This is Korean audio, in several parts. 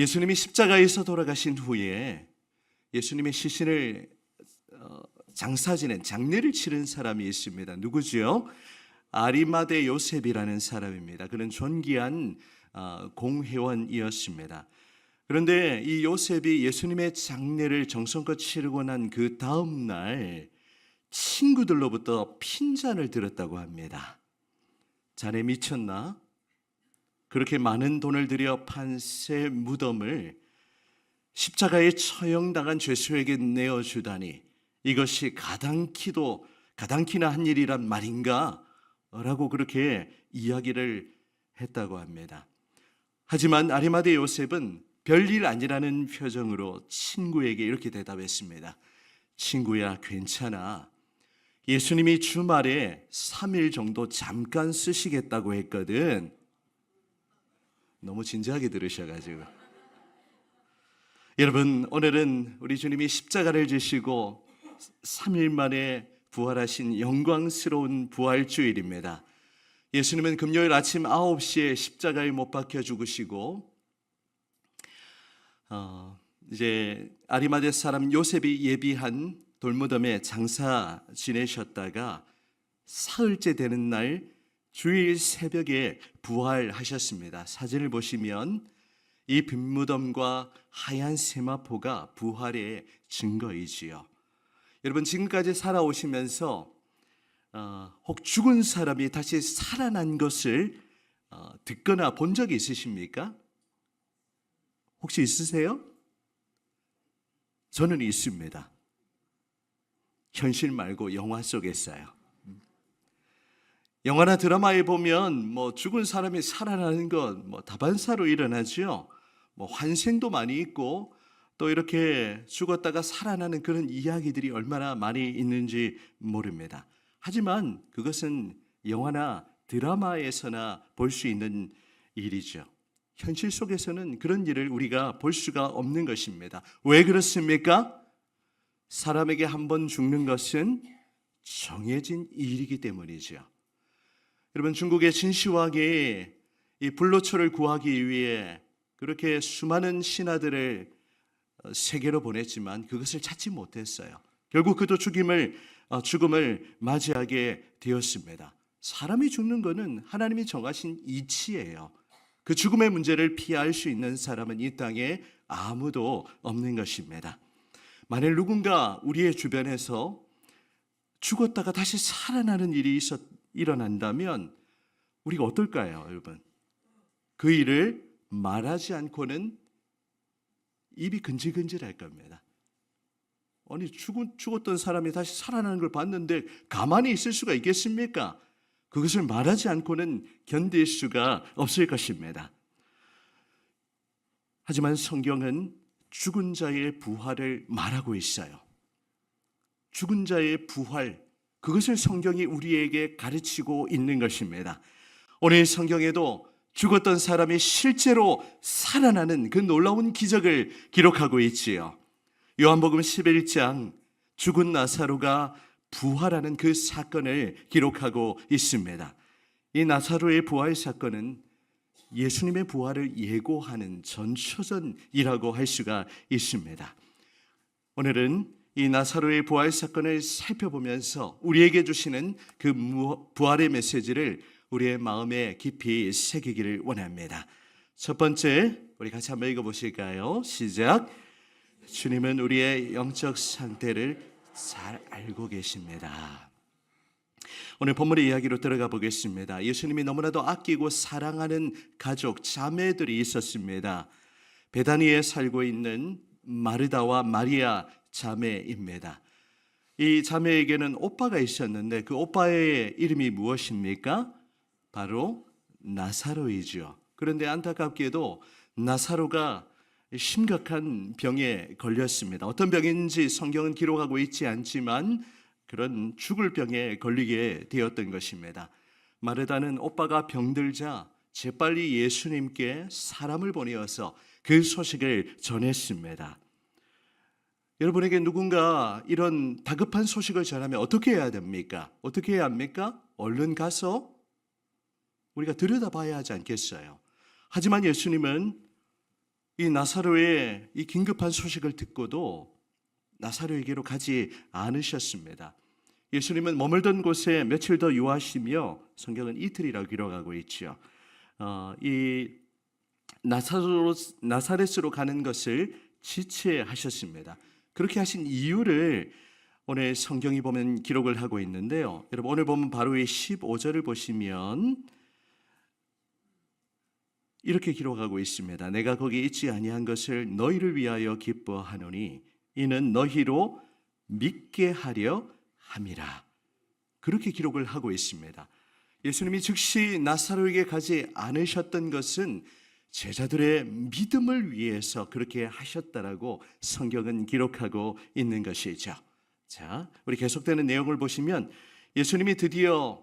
예수님이 십자가에서 돌아가신 후에 예수님의 시신을 어, 장사 지낸 장례를 치른 사람이 있습니다. 누구지요? 아리마대 요셉이라는 사람입니다. 그는 존귀한 어, 공회원이었습니다. 그런데 이 요셉이 예수님의 장례를 정성껏 치르고 난 그 다음 날 친구들로부터 핀잔을 들었다고 합니다. 자네 미쳤나? 그렇게 많은 돈을 들여 판 새 무덤을 십자가에 처형당한 죄수에게 내어주다니 이것이 가당키도 가당키나 한 일이란 말인가? 라고 그렇게 이야기를 했다고 합니다. 하지만 아리마대 요셉은 별일 아니라는 표정으로 친구에게 이렇게 대답했습니다. 친구야, 괜찮아. 예수님이 주말에 3일 정도 잠깐 쓰시겠다고 했거든. 너무 진지하게 들으셔가지고. 여러분, 오늘은 우리 주님이 십자가를 지시고 3일 만에 부활하신 영광스러운 부활주일입니다. 예수님은 금요일 아침 9시에 십자가에 못 박혀 죽으시고, 어, 이제 아리마대 사람 요셉이 예비한 돌무덤에 장사 지내셨다가 사흘째 되는 날 주일 새벽에 부활하셨습니다. 사진을 보시면 이 빈무덤과 하얀 세마포가 부활의 증거이지요. 여러분 지금까지 살아오시면서 어, 혹 죽은 사람이 다시 살아난 것을 어, 듣거나 본 적이 있으십니까? 혹시 있으세요? 저는 있습니다. 현실 말고 영화 속에서요. 영화나 드라마에 보면 뭐 죽은 사람이 살아나는 건 뭐 다반사로 일어나죠. 뭐 환생도 많이 있고 또 이렇게 죽었다가 살아나는 그런 이야기들이 얼마나 많이 있는지 모릅니다. 하지만 그것은 영화나 드라마에서나 볼 수 있는 일이죠. 현실 속에서는 그런 일을 우리가 볼 수가 없는 것입니다. 왜 그렇습니까? 사람에게 한 번 죽는 것은 정해진 일이기 때문이죠. 여러분 중국의 진시황이 이 불로초를 구하기 위해 그렇게 수많은 신하들을 어, 세계로 보냈지만 그것을 찾지 못했어요. 결국 그도 죽임을 어, 죽음을 맞이하게 되었습니다. 사람이 죽는 것은 하나님이 정하신 이치예요. 그 죽음의 문제를 피할 수 있는 사람은 이 땅에 아무도 없는 것입니다. 만일 누군가 우리의 주변에서 죽었다가 다시 살아나는 일이 있었, 일어난다면 우리가 어떨까요, 여러분? 그 일을 말하지 않고는 입이 근질근질할 겁니다. 아니 죽은, 죽었던 사람이 다시 살아나는 걸 봤는데 가만히 있을 수가 있겠습니까? 그것을 말하지 않고는 견딜 수가 없을 것입니다. 하지만 성경은 죽은 자의 부활을 말하고 있어요. 죽은 자의 부활, 그것을 성경이 우리에게 가르치고 있는 것입니다. 오늘 성경에도 죽었던 사람이 실제로 살아나는 그 놀라운 기적을 기록하고 있지요. 요한복음 11장 죽은 나사로가 부활하는 그 사건을 기록하고 있습니다. 이 나사로의 부활 사건은 예수님의 부활을 예고하는 전초전이라고 할 수가 있습니다. 오늘은 이 나사로의 부활 사건을 살펴보면서 우리에게 주시는 그 부활의 메시지를 우리의 마음에 깊이 새기기를 원합니다. 첫 번째, 우리 같이 한번 읽어보실까요? 시작. 주님은 우리의 영적 상태를 잘 알고 계십니다. 오늘 본문의 이야기로 들어가 보겠습니다. 예수님이 너무나도 아끼고 사랑하는 가족, 자매들이 있었습니다. 베다니에 살고 있는 마르다와 마리아 자매입니다. 이 자매에게는 오빠가 있었는데 그 오빠의 이름이 무엇입니까? 바로 나사로이죠. 그런데 안타깝게도 나사로가 심각한 병에 걸렸습니다. 어떤 병인지 성경은 기록하고 있지 않지만 그런 죽을 병에 걸리게 되었던 것입니다. 마르다는 오빠가 병들자 재빨리 예수님께 사람을 보내어서 그 소식을 전했습니다. 여러분에게 누군가 이런 다급한 소식을 전하면 어떻게 해야 됩니까? 어떻게 해야 합니까? 얼른 가서 우리가 들여다봐야 하지 않겠어요? 하지만 예수님은 이 나사로의 이 긴급한 소식을 듣고도 나사로에게로 가지 않으셨습니다. 예수님은 머물던 곳에 며칠 더 유하시며 성경은 이틀이라고 기록하고 있지요. 어, 이 나사로, 나사렛으로 가는 것을 지체하셨습니다. 그렇게 하신 이유를 오늘 성경이 보면 기록을 하고 있는데요. 여러분 오늘 보면 바로 이 15절을 보시면 이렇게 기록하고 있습니다. 내가 거기 있지 아니한 것을 너희를 위하여 기뻐하노니 이는 너희로 믿게 하려 함이라. 그렇게 기록을 하고 있습니다. 예수님이 즉시 나사로에게 가지 않으셨던 것은 제자들의 믿음을 위해서 그렇게 하셨다라고 성경은 기록하고 있는 것이죠. 자, 우리 계속되는 내용을 보시면 예수님이 드디어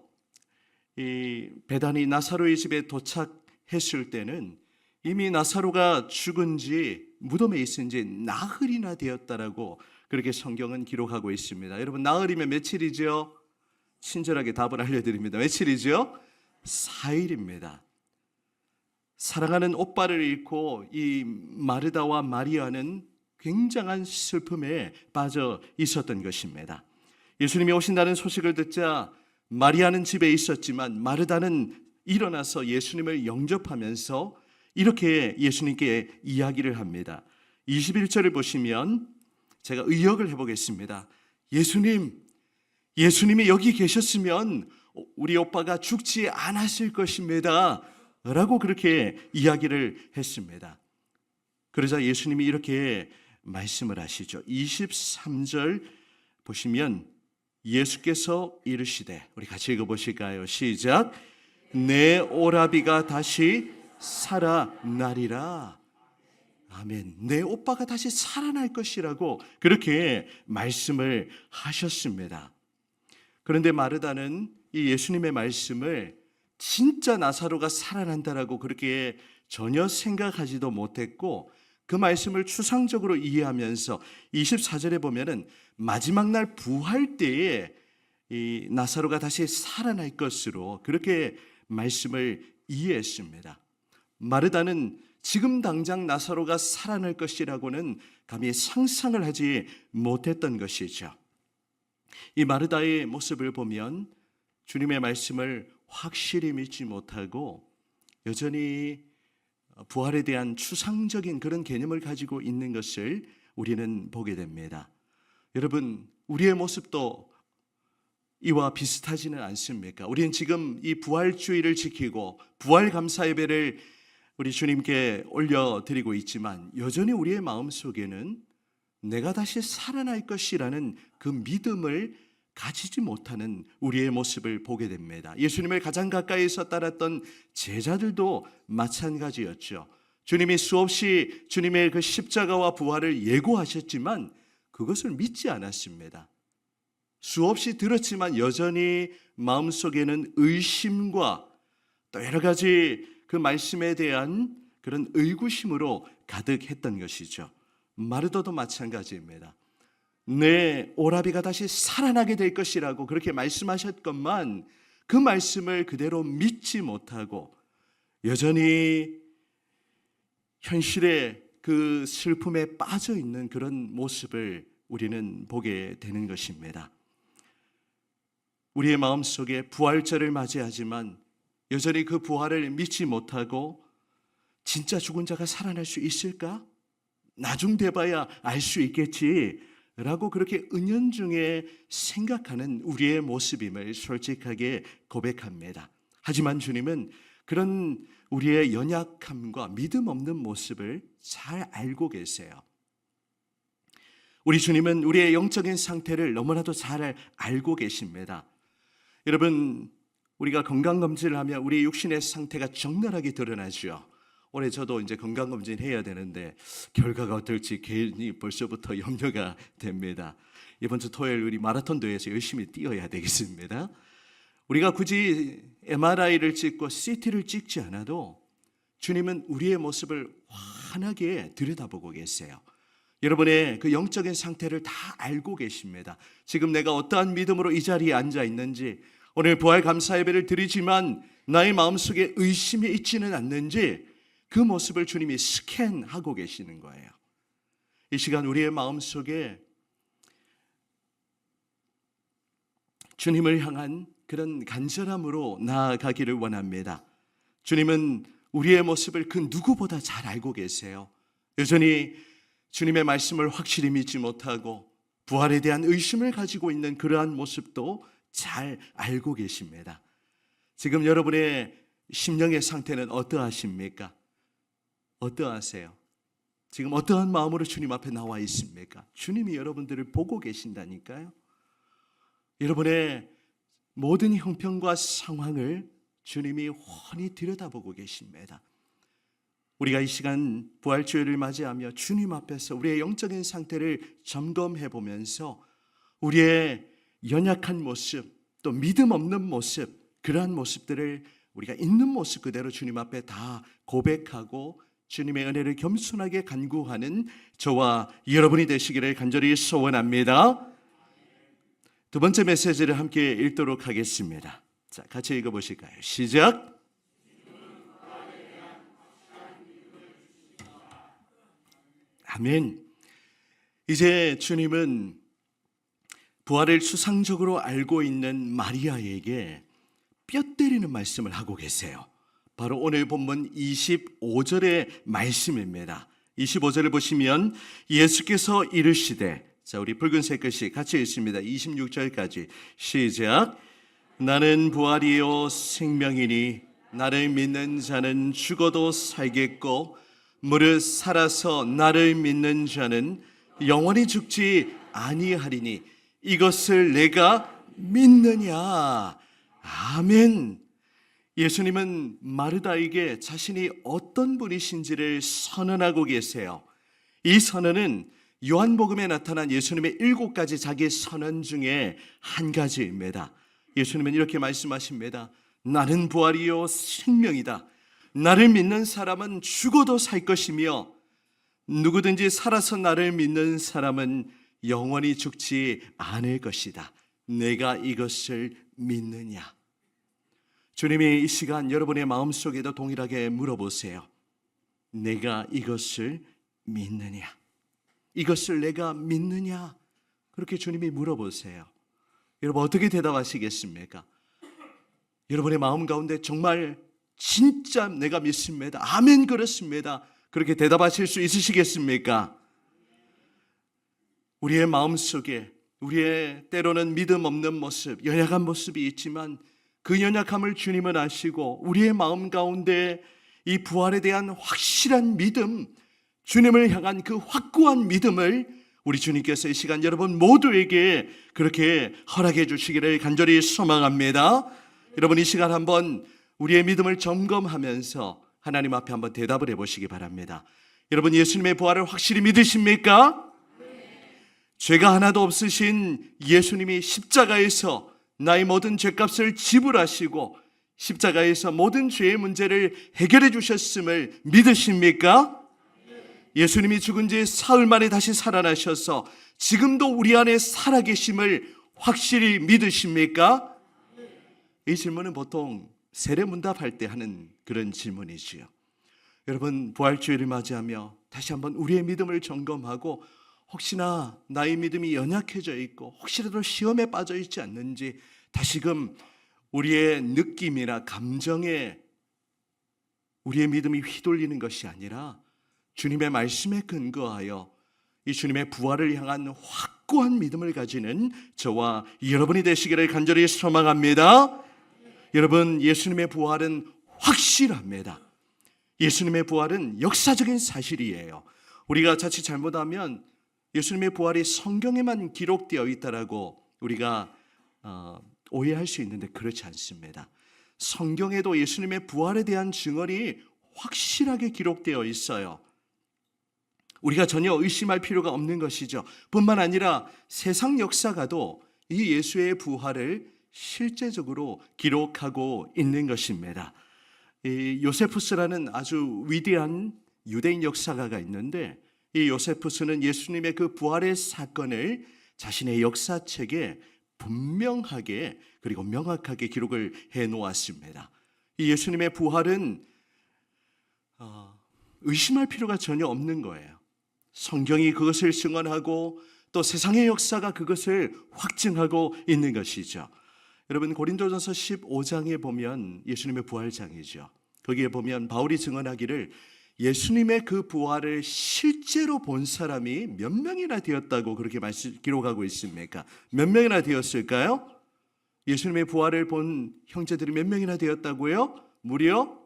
이 베다니 나사로의 집에 도착했을 때는 이미 나사로가 죽은 지 무덤에 있은 지 나흘이나 되었다라고 그렇게 성경은 기록하고 있습니다. 여러분 나흘이면 며칠이죠? 친절하게 답을 알려드립니다. 며칠이죠? 4일입니다. 사랑하는 오빠를 잃고 이 마르다와 마리아는 굉장한 슬픔에 빠져 있었던 것입니다. 예수님이 오신다는 소식을 듣자 마리아는 집에 있었지만 마르다는 일어나서 예수님을 영접하면서 이렇게 예수님께 이야기를 합니다. 21절을 보시면 제가 의역을 해보겠습니다. 예수님, 예수님이 여기 계셨으면 우리 오빠가 죽지 않았을 것입니다. 라고 그렇게 이야기를 했습니다. 그러자 예수님이 이렇게 말씀을 하시죠. 23절 보시면 예수께서 이르시되 우리 같이 읽어 보실까요? 시작. 내 오라비가 다시 살아나리라. 아멘. 내 오빠가 다시 살아날 것이라고 그렇게 말씀을 하셨습니다. 그런데 마르다는 이 예수님의 말씀을 진짜 나사로가 살아난다라고 그렇게 전혀 생각하지도 못했고 그 말씀을 추상적으로 이해하면서 24절에 보면은 마지막 날 부활 때에 이 나사로가 다시 살아날 것으로 그렇게 말씀을 이해했습니다. 마르다는 지금 당장 나사로가 살아날 것이라고는 감히 상상을 하지 못했던 것이죠. 이 마르다의 모습을 보면 주님의 말씀을 확실히 믿지 못하고 여전히 부활에 대한 추상적인 그런 개념을 가지고 있는 것을 우리는 보게 됩니다. 여러분, 우리의 모습도 이와 비슷하지는 않습니까? 우리는 지금 이 부활주의를 지키고 부활 감사 예배를 우리 주님께 올려드리고 있지만 여전히 우리의 마음 속에는 내가 다시 살아날 것이라는 그 믿음을 가지지 못하는 우리의 모습을 보게 됩니다. 예수님을 가장 가까이서 따랐던 제자들도 마찬가지였죠. 주님이 수없이 주님의 그 십자가와 부활을 예고하셨지만 그것을 믿지 않았습니다. 수없이 들었지만 여전히 마음속에는 의심과 또 여러 가지 그 말씀에 대한 그런 의구심으로 가득했던 것이죠. 마르도도 마찬가지입니다. 내 오라비가 다시 살아나게 될 것이라고 그렇게 말씀하셨건만 그 말씀을 그대로 믿지 못하고 여전히 현실의 그 슬픔에 빠져 있는 그런 모습을 우리는 보게 되는 것입니다. 우리의 마음 속에 부활절을 맞이하지만 여전히 그 부활을 믿지 못하고 진짜 죽은 자가 살아날 수 있을까? 나중 돼봐야 알 수 있겠지. 라고 그렇게 은연중에 생각하는 우리의 모습임을 솔직하게 고백합니다. 하지만 주님은 그런 우리의 연약함과 믿음 없는 모습을 잘 알고 계세요. 우리 주님은 우리의 영적인 상태를 너무나도 잘 알고 계십니다. 여러분, 우리가 건강검진을 하면 우리의 육신의 상태가 적나라하게 드러나죠. 올해 저도 이제 건강검진 해야 되는데 결과가 어떨지 괜히 벌써부터 염려가 됩니다. 이번 주 토요일 우리 마라톤 대회에서 열심히 뛰어야 되겠습니다. 우리가 굳이 MRI를 찍고 CT를 찍지 않아도 주님은 우리의 모습을 환하게 들여다보고 계세요. 여러분의 그 영적인 상태를 다 알고 계십니다. 지금 내가 어떠한 믿음으로 이 자리에 앉아 있는지, 오늘 부활 감사 예배를 드리지만 나의 마음속에 의심이 있지는 않는지, 그 모습을 주님이 스캔하고 계시는 거예요. 이 시간 우리의 마음 속에 주님을 향한 그런 간절함으로 나아가기를 원합니다. 주님은 우리의 모습을 그 누구보다 잘 알고 계세요. 여전히 주님의 말씀을 확실히 믿지 못하고 부활에 대한 의심을 가지고 있는 그러한 모습도 잘 알고 계십니다. 지금 여러분의 심령의 상태는 어떠하십니까? 어떠하세요? 지금 어떠한 마음으로 주님 앞에 나와 있습니까? 주님이 여러분들을 보고 계신다니까요. 여러분의 모든 형편과 상황을 주님이 훤히 들여다보고 계십니다. 우리가 이 시간 부활주일을 맞이하며 주님 앞에서 우리의 영적인 상태를 점검해 보면서 우리의 연약한 모습, 또 믿음 없는 모습, 그러한 모습들을 우리가 있는 모습 그대로 주님 앞에 다 고백하고 주님의 은혜를 겸손하게 간구하는 저와 여러분이 되시기를 간절히 소원합니다. 두 번째 메시지를 함께 읽도록 하겠습니다. 자, 같이 읽어 보실까요? 시작. 아멘. 이제 주님은 부활을 수상적으로 알고 있는 마리아에게 뼈 때리는 말씀을 하고 계세요. 바로 오늘 본문 25절의 말씀입니다. 25절을 보시면 예수께서 이르시되 자 우리 붉은색 글씨 같이 읽습니다. 26절까지 시작 나는 부활이요 생명이니 나를 믿는 자는 죽어도 살겠고 무릇 살아서 나를 믿는 자는 영원히 죽지 아니하리니 이것을 내가 믿느냐 아멘 예수님은 마르다에게 자신이 어떤 분이신지를 선언하고 계세요. 이 선언은 요한복음에 나타난 예수님의 일곱 가지 자기 선언 중에 한 가지입니다. 예수님은 이렇게 말씀하십니다. 나는 부활이요 생명이다. 나를 믿는 사람은 죽어도 살 것이며 누구든지 살아서 나를 믿는 사람은 영원히 죽지 않을 것이다. 내가 이것을 믿느냐? 주님이 이 시간 여러분의 마음속에도 동일하게 물어보세요. 내가 이것을 믿느냐? 이것을 내가 믿느냐? 그렇게 주님이 물어보세요. 여러분 어떻게 대답하시겠습니까? 여러분의 마음 가운데 정말 진짜 내가 믿습니다. 아멘 그렇습니다. 그렇게 대답하실 수 있으시겠습니까? 우리의 마음 속에 우리의 때로는 믿음 없는 모습, 연약한 모습이 있지만 그 연약함을 주님은 아시고 우리의 마음 가운데 이 부활에 대한 확실한 믿음, 주님을 향한 그 확고한 믿음을 우리 주님께서 이 시간 여러분 모두에게 그렇게 허락해 주시기를 간절히 소망합니다. 여러분 이 시간 한번 우리의 믿음을 점검하면서 하나님 앞에 한번 대답을 해 보시기 바랍니다. 여러분 예수님의 부활을 확실히 믿으십니까? 죄가 하나도 없으신 예수님이 십자가에서 나의 모든 죄값을 지불하시고 십자가에서 모든 죄의 문제를 해결해 주셨음을 믿으십니까? 예수님이 죽은 지 사흘 만에 다시 살아나셔서 지금도 우리 안에 살아계심을 확실히 믿으십니까? 이 질문은 보통 세례문답할 때 하는 그런 질문이지요. 여러분 부활주의를 맞이하며 다시 한번 우리의 믿음을 점검하고 혹시나 나의 믿음이 연약해져 있고 혹시라도 시험에 빠져 있지 않는지 다시금 우리의 느낌이나 감정에 우리의 믿음이 휘둘리는 것이 아니라 주님의 말씀에 근거하여 이 주님의 부활을 향한 확고한 믿음을 가지는 저와 여러분이 되시기를 간절히 소망합니다. 여러분, 예수님의 부활은 확실합니다. 예수님의 부활은 역사적인 사실이에요. 우리가 자칫 잘못하면 예수님의 부활이 성경에만 기록되어 있다라고 우리가 어, 오해할 수 있는데 그렇지 않습니다. 성경에도 예수님의 부활에 대한 증언이 확실하게 기록되어 있어요. 우리가 전혀 의심할 필요가 없는 것이죠. 뿐만 아니라 세상 역사가도 이 예수의 부활을 실제적으로 기록하고 있는 것입니다. 이 요세푸스라는 아주 위대한 유대인 역사가가 있는데 이 요세푸스는 예수님의 그 부활의 사건을 자신의 역사책에 분명하게 그리고 명확하게 기록을 해 놓았습니다. 이 예수님의 부활은 어, 의심할 필요가 전혀 없는 거예요. 성경이 그것을 증언하고 또 세상의 역사가 그것을 확증하고 있는 것이죠. 여러분 고린도전서 15장에 보면 예수님의 부활장이죠. 거기에 보면 바울이 증언하기를 예수님의 그 부활을 실제로 본 사람이 몇 명이나 되었다고 그렇게 기록하고 있습니까? 몇 명이나 되었을까요? 예수님의 부활을 본 형제들이 몇 명이나 되었다고요? 무려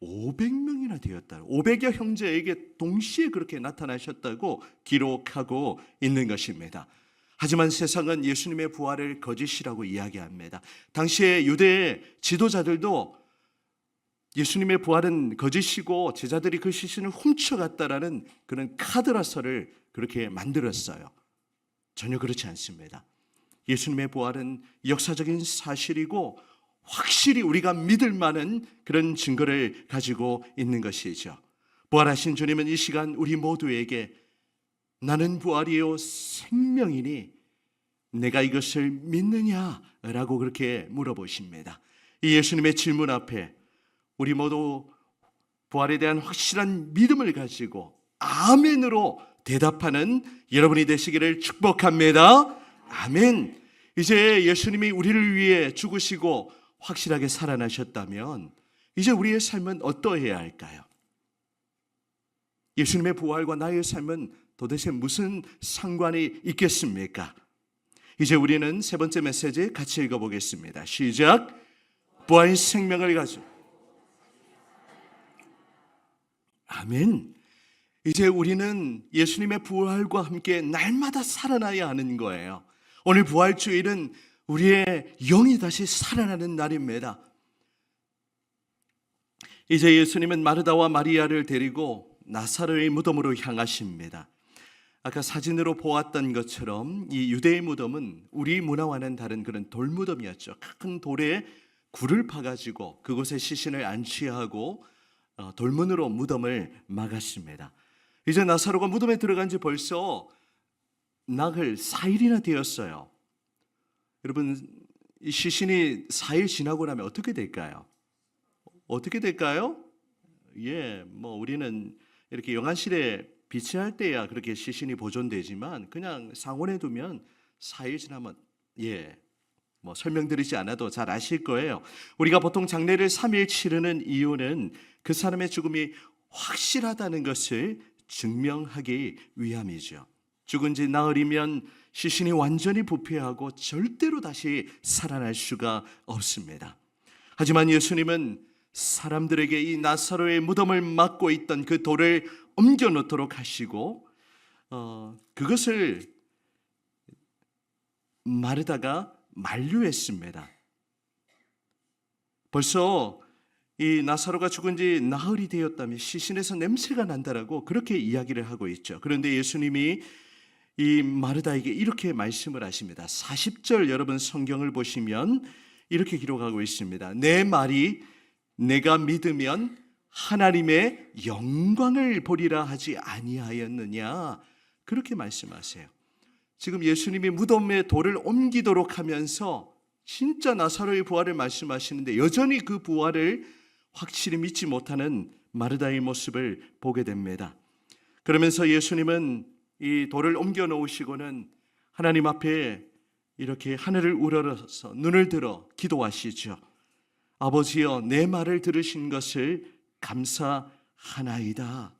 500명이나 되었다. 500여 형제에게 동시에 그렇게 나타나셨다고 기록하고 있는 것입니다. 하지만 세상은 예수님의 부활을 거짓이라고 이야기합니다. 당시에 유대 지도자들도 예수님의 부활은 거짓이고 제자들이 그 시신을 훔쳐갔다라는 그런 카드라서를 그렇게 만들었어요. 전혀 그렇지 않습니다. 예수님의 부활은 역사적인 사실이고 확실히 우리가 믿을 만한 그런 증거를 가지고 있는 것이죠. 부활하신 주님은 이 시간 우리 모두에게 나는 부활이요 생명이니 내가 이것을 믿느냐라고 그렇게 물어보십니다. 이 예수님의 질문 앞에 우리 모두 부활에 대한 확실한 믿음을 가지고 아멘으로 대답하는 여러분이 되시기를 축복합니다. 아멘. 이제 예수님이 우리를 위해 죽으시고 확실하게 살아나셨다면 이제 우리의 삶은 어떠해야 할까요? 예수님의 부활과 나의 삶은 도대체 무슨 상관이 있겠습니까? 이제 우리는 세 번째 메시지 같이 읽어보겠습니다. 시작. 부활 생명을 가지고 아멘. 이제 우리는 예수님의 부활과 함께 날마다 살아나야 하는 거예요. 오늘 부활 주일은 우리의 영이 다시 살아나는 날입니다. 이제 예수님은 마르다와 마리아를 데리고 나사로의 무덤으로 향하십니다. 아까 사진으로 보았던 것처럼 이 유대의 무덤은 우리 문화와는 다른 그런 돌무덤이었죠. 큰 돌에 굴을 파가지고 그곳에 시신을 안치하고 어, 돌문으로 무덤을 막았습니다. 이제 나사로가 무덤에 들어간 지 벌써 나흘 4일이나 되었어요. 여러분 이 시신이 4일 지나고 나면 어떻게 될까요? 어떻게 될까요? 예, 뭐 우리는 이렇게 영안실에 비치할 때야 그렇게 시신이 보존되지만 그냥 상온에 두면 4일 지나면 예, 뭐 설명드리지 않아도 잘 아실 거예요. 우리가 보통 장례를 3일 치르는 이유는 그 사람의 죽음이 확실하다는 것을 증명하기 위함이죠. 죽은 지 나흘이면 시신이 완전히 부패하고 절대로 다시 살아날 수가 없습니다. 하지만 예수님은 사람들에게 이 나사로의 무덤을 막고 있던 그 돌을 옮겨 놓도록 하시고 어, 그것을 마르다가 만류했습니다. 벌써 이 나사로가 죽은 지 나흘이 되었다면 시신에서 냄새가 난다라고 그렇게 이야기를 하고 있죠. 그런데 예수님이 이 마르다에게 이렇게 말씀을 하십니다. 40절 여러분 성경을 보시면 이렇게 기록하고 있습니다. 내 말이 내가 믿으면 하나님의 영광을 보리라 하지 아니하였느냐 그렇게 말씀하세요. 지금 예수님이 무덤에 돌을 옮기도록 하면서 진짜 나사로의 부활을 말씀하시는데 여전히 그 부활을 확실히 믿지 못하는 마르다의 모습을 보게 됩니다. 그러면서 예수님은 이 돌을 옮겨 놓으시고는 하나님 앞에 이렇게 하늘을 우러러서 눈을 들어 기도하시죠. 아버지여 내 말을 들으신 것을 감사하나이다.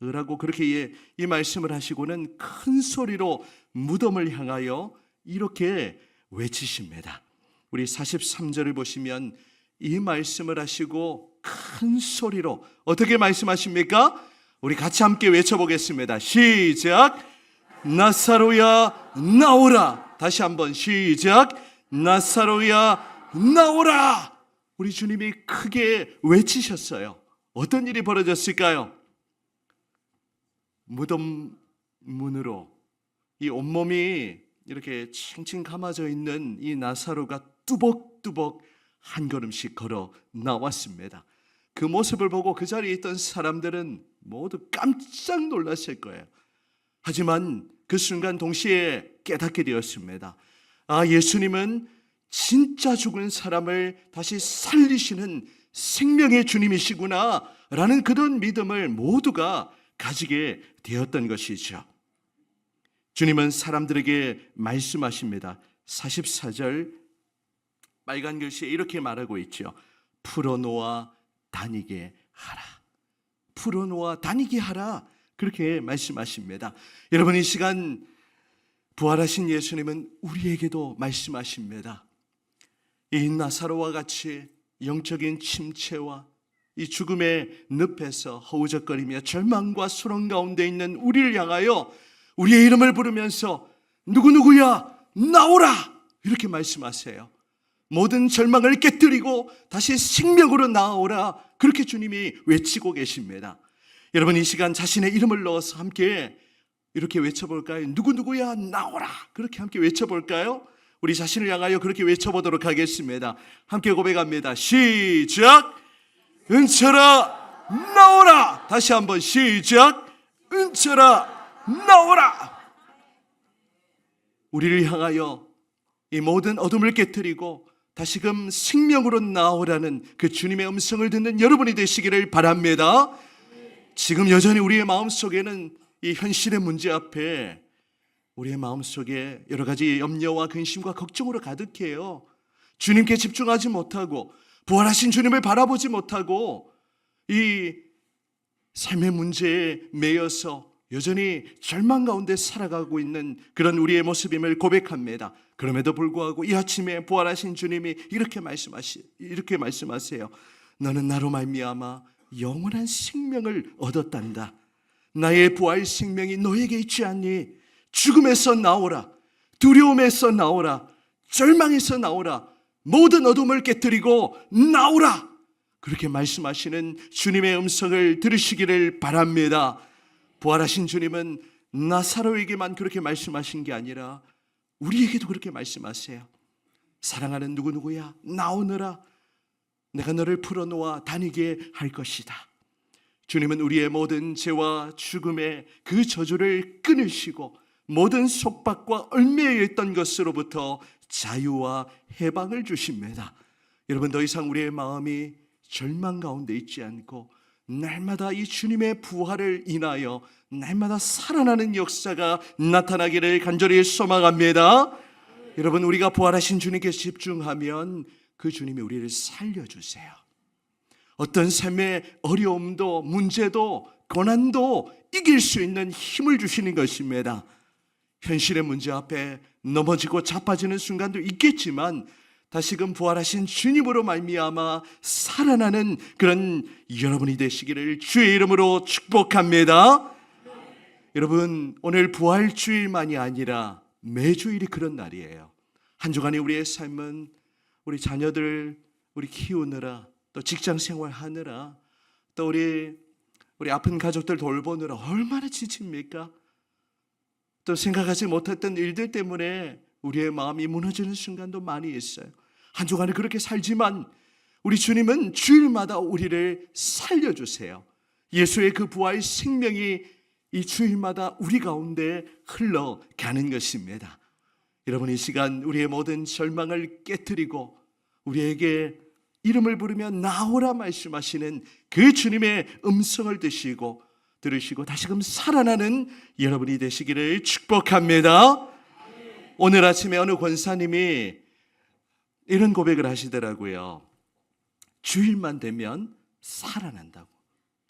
라고 그렇게 이 말씀을 하시고는 큰 소리로 무덤을 향하여 이렇게 외치십니다. 우리 43절을 보시면 이 말씀을 하시고 큰 소리로 어떻게 말씀하십니까? 우리 같이 함께 외쳐보겠습니다. 시작. 나사로야 나오라. 다시 한번 시작. 나사로야 나오라. 우리 주님이 크게 외치셨어요. 어떤 일이 벌어졌을까요? 무덤 문으로 이 온몸이 이렇게 칭칭 감아져 있는 이 나사로가 뚜벅뚜벅 한 걸음씩 걸어 나왔습니다. 그 모습을 보고 그 자리에 있던 사람들은 모두 깜짝 놀랐을 거예요. 하지만 그 순간 동시에 깨닫게 되었습니다. 아, 예수님은 진짜 죽은 사람을 다시 살리시는 생명의 주님이시구나 라는 그런 믿음을 모두가 가지게 되었던 것이죠. 주님은 사람들에게 말씀하십니다. 44절 빨간 글씨에 이렇게 말하고 있죠. 풀어놓아 다니게 하라. 풀어놓아 다니게 하라. 그렇게 말씀하십니다. 여러분 이 시간 부활하신 예수님은 우리에게도 말씀하십니다. 이 나사로와 같이 영적인 침체와 이 죽음의 늪에서 허우적거리며 절망과 수렁 가운데 있는 우리를 향하여 우리의 이름을 부르면서 누구누구야 나오라 이렇게 말씀하세요. 모든 절망을 깨뜨리고 다시 생명으로 나오라 그렇게 주님이 외치고 계십니다. 여러분 이 시간 자신의 이름을 넣어서 함께 이렇게 외쳐볼까요? 누구누구야 나오라 그렇게 함께 외쳐볼까요? 우리 자신을 향하여 그렇게 외쳐보도록 하겠습니다. 함께 고백합니다. 시작 은철아 나오라 다시 한번 시작 은철아 나오라 우리를 향하여 이 모든 어둠을 깨뜨리고 다시금 생명으로 나오라는 그 주님의 음성을 듣는 여러분이 되시기를 바랍니다. 지금 여전히 우리의 마음 속에는 이 현실의 문제 앞에 우리의 마음 속에 여러 가지 염려와 근심과 걱정으로 가득해요. 주님께 집중하지 못하고 부활하신 주님을 바라보지 못하고 이 삶의 문제에 매여서 여전히 절망 가운데 살아가고 있는 그런 우리의 모습임을 고백합니다. 그럼에도 불구하고 이 아침에 부활하신 주님이 이렇게 말씀하시 이렇게 말씀하세요. 너는 나로 말미암아 영원한 생명을 얻었단다. 나의 부활 생명이 너에게 있지 않니? 죽음에서 나오라. 두려움에서 나오라. 절망에서 나오라. 모든 어둠을 깨뜨리고 나오라. 그렇게 말씀하시는 주님의 음성을 들으시기를 바랍니다. 부활하신 주님은 나사로에게만 그렇게 말씀하신 게 아니라 우리에게도 그렇게 말씀하세요. 사랑하는 누구누구야 나오너라 내가 너를 풀어놓아 다니게 할 것이다. 주님은 우리의 모든 죄와 죽음의 그 저주를 끊으시고 모든 속박과 얼매여 있던 것으로부터 자유와 해방을 주십니다. 여러분 더 이상 우리의 마음이 절망 가운데 있지 않고 날마다 이 주님의 부활을 인하여 날마다 살아나는 역사가 나타나기를 간절히 소망합니다. 여러분 우리가 부활하신 주님께 집중하면 그 주님이 우리를 살려주세요. 어떤 삶의 어려움도 문제도 고난도 이길 수 있는 힘을 주시는 것입니다. 현실의 문제 앞에 넘어지고 자빠지는 순간도 있겠지만 다시금 부활하신 주님으로 말미암아 살아나는 그런 여러분이 되시기를 주의 이름으로 축복합니다. 여러분 오늘 부활 주일만이 아니라 매주일이 그런 날이에요. 한 주간의 우리의 삶은 우리 자녀들 우리 키우느라 또 직장 생활하느라 또 우리 우리 아픈 가족들 돌보느라 얼마나 지칩니까? 또 생각하지 못했던 일들 때문에 우리의 마음이 무너지는 순간도 많이 있어요. 한 주간을 그렇게 살지만 우리 주님은 주일마다 우리를 살려주세요. 예수의 그 부활 생명이 이 주일마다 우리 가운데 흘러가는 것입니다. 여러분 이 시간 우리의 모든 절망을 깨뜨리고 우리에게 이름을 부르며 나오라 말씀하시는 그 주님의 음성을 드시고 들으시고 다시금 살아나는 여러분이 되시기를 축복합니다. 오늘 아침에 어느 권사님이 이런 고백을 하시더라고요. 주일만 되면 살아난다고.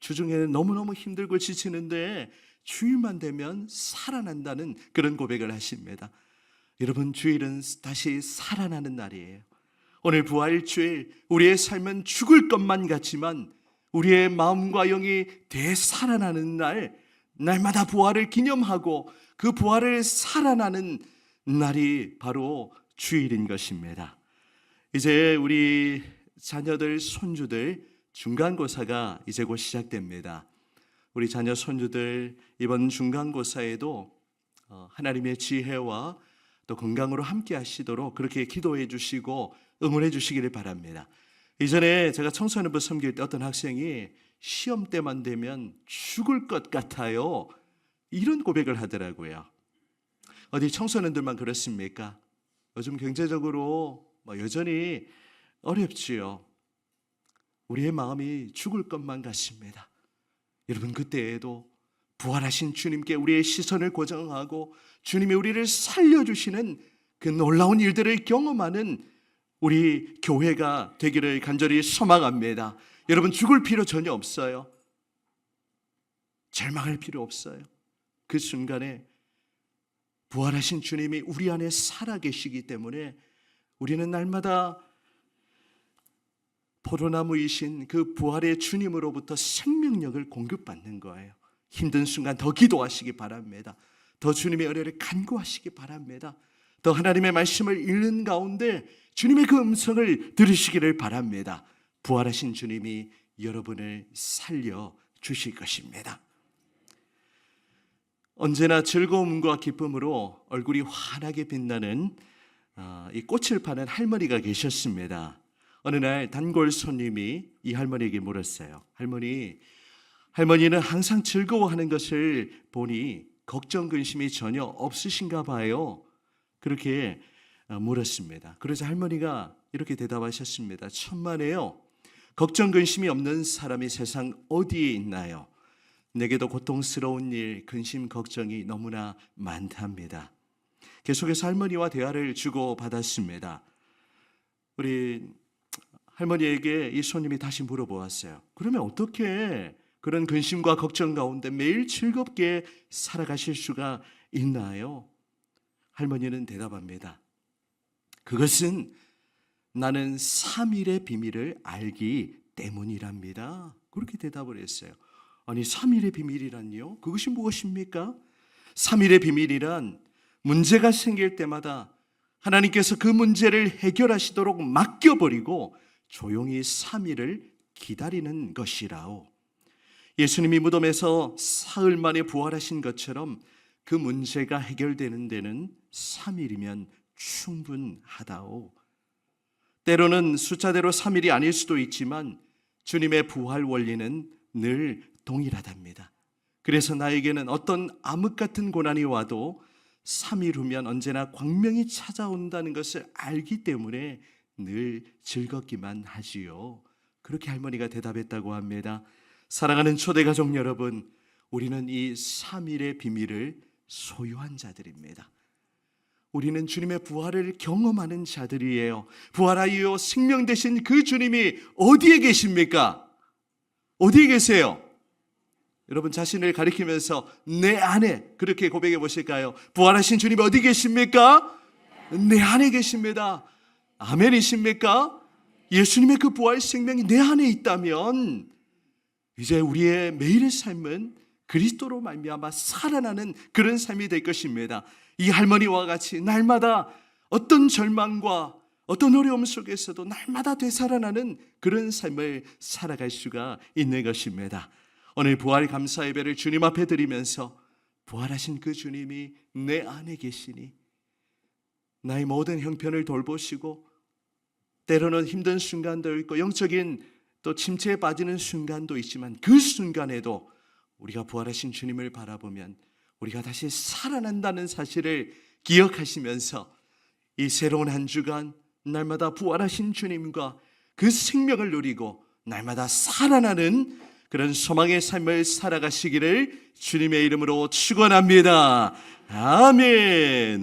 주중에는 너무너무 힘들고 지치는데 주일만 되면 살아난다는 그런 고백을 하십니다. 여러분 주일은 다시 살아나는 날이에요. 오늘 부활주일 우리의 삶은 죽을 것만 같지만 우리의 마음과 영이 되살아나는 날 날마다 부활을 기념하고 그 부활을 살아나는 날이 바로 주일인 것입니다. 이제 우리 자녀들 손주들 중간고사가 이제 곧 시작됩니다. 우리 자녀 손주들 이번 중간고사에도 어, 하나님의 지혜와 또 건강으로 함께 하시도록 그렇게 기도해 주시고 응원해 주시기를 바랍니다. 이전에 제가 청소년부 섬길 때 어떤 학생이 시험 때만 되면 죽을 것 같아요. 이런 고백을 하더라고요. 어디 청소년들만 그렇습니까? 요즘 경제적으로 뭐 여전히 어렵지요. 우리의 마음이 죽을 것만 같습니다. 여러분 그때에도 부활하신 주님께 우리의 시선을 고정하고 주님이 우리를 살려주시는 그 놀라운 일들을 경험하는 우리 교회가 되기를 간절히 소망합니다. 여러분 죽을 필요 전혀 없어요. 절망할 필요 없어요. 그 순간에 부활하신 주님이 우리 안에 살아계시기 때문에 우리는 날마다 포도나무이신 그 부활의 주님으로부터 생명력을 공급받는 거예요. 힘든 순간 더 기도하시기 바랍니다. 더 주님의 은혜를 간구하시기 바랍니다. 더 하나님의 말씀을 읽는 가운데 주님의 그 음성을 들으시기를 바랍니다. 부활하신 주님이 여러분을 살려 주실 것입니다. 언제나 즐거움과 기쁨으로 얼굴이 환하게 빛나는 아, 이 꽃을 파는 할머니가 계셨습니다. 어느 날 단골 손님이 이 할머니에게 물었어요. 할머니, 할머니는 항상 즐거워하는 것을 보니 걱정 근심이 전혀 없으신가 봐요. 그렇게 어, 물었습니다. 그래서 할머니가 이렇게 대답하셨습니다. 천만에요. 걱정 근심이 없는 사람이 세상 어디에 있나요? 내게도 고통스러운 일, 근심 걱정이 너무나 많답니다. 계속해서 할머니와 대화를 주고 받았습니다. 우리 할머니에게 이 손님이 다시 물어보았어요. 그러면 어떻게 그런 근심과 걱정 가운데 매일 즐겁게 살아가실 수가 있나요? 할머니는 대답합니다. 그것은 나는 3일의 비밀을 알기 때문이랍니다. 그렇게 대답을 했어요. 아니, 3일의 비밀이란요? 그것이 무엇입니까? 3일의 비밀이란 문제가 생길 때마다 하나님께서 그 문제를 해결하시도록 맡겨버리고 조용히 3일을 기다리는 것이라오. 예수님이 무덤에서 사흘 만에 부활하신 것처럼 그 문제가 해결되는 데는 3일이면 충분하다오. 때로는 숫자대로 3일이 아닐 수도 있지만 주님의 부활 원리는 늘 동일하답니다. 그래서 나에게는 어떤 암흑 같은 고난이 와도 3일 후면 언제나 광명이 찾아온다는 것을 알기 때문에 늘 즐겁기만 하지요. 그렇게 할머니가 대답했다고 합니다. 사랑하는 초대가족 여러분, 우리는 이 3일의 비밀을 소유한 자들입니다. 우리는 주님의 부활을 경험하는 자들이에요. 부활하여 생명 되신 그 주님이 어디에 계십니까? 어디에 계세요? 여러분 자신을 가리키면서 내 안에 그렇게 고백해 보실까요? 부활하신 주님 어디 계십니까? 내 안에 계십니다. 아멘이십니까? 예수님의 그 부활 생명이 내 안에 있다면 이제 우리의 매일의 삶은 그리스도로 말미암아 살아나는 그런 삶이 될 것입니다. 이 할머니와 같이 날마다 어떤 절망과 어떤 어려움 속에서도 날마다 되살아나는 그런 삶을 살아갈 수가 있는 것입니다. 오늘 부활 감사 예배를 주님 앞에 드리면서 부활하신 그 주님이 내 안에 계시니 나의 모든 형편을 돌보시고 때로는 힘든 순간도 있고 영적인 또 침체에 빠지는 순간도 있지만 그 순간에도 우리가 부활하신 주님을 바라보면 우리가 다시 살아난다는 사실을 기억하시면서 이 새로운 한 주간 날마다 부활하신 주님과 그 생명을 누리고 날마다 살아나는 그런 소망의 삶을 살아가시기를 주님의 이름으로 축원합니다. 아멘.